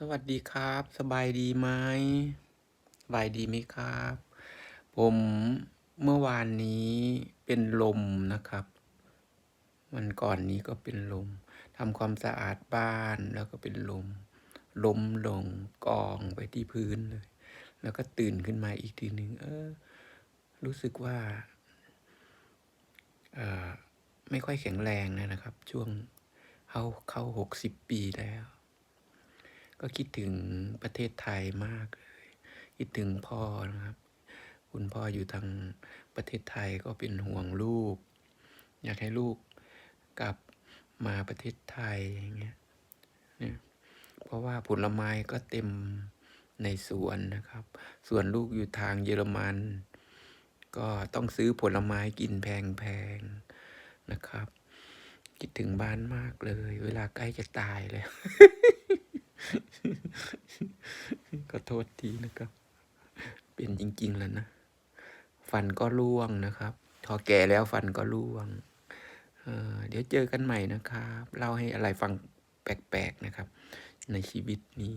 สวัสดีครับ สบายดีไหมสบายดีไหมครับ ผมเมื่อวานนี้เป็นลมนะครับ วันก่อนนี้ก็เป็นลมทำความสะอาดบ้านแล้วก็เป็นลมล้มลงกองไปที่พื้นเลย แล้วก็ตื่นขึ้นมาอีกทีหนึ่งเออ รู้สึกว่าเออไม่ค่อยแข็งแรงนะครับ ช่วงเข้าเข้าหกสิบปีแล้ว ก็คิดถึงประเทศไทยมากเลย คิดถึงพ่อนะครับ คุณพ่ออยู่ทางประเทศไทยก็เป็นห่วงลูก อยากให้ลูกกลับมาประเทศไทยอย่างเงี้ยเนี่ยเพราะว่าผลไม้ก็เต็มในสวนนะครับ ส่วนลูกอยู่ทางเยอรมัน ก็ต้องซื้อผลไม้กินแพงๆนะครับ คิดถึงบ้านมากเลย เวลาใกล้จะตายแล้วก็ โทษทีนะครับ เป็นจริง ๆ แล้วนะ ฟันก็ร่วงนะครับพอแก่แล้วฟันก็ร่วงเเดี๋ยวเจอกันใหม่นะครับ เล่าให้อะไรฟังแปลกๆนะครับ ในชีวิตนี้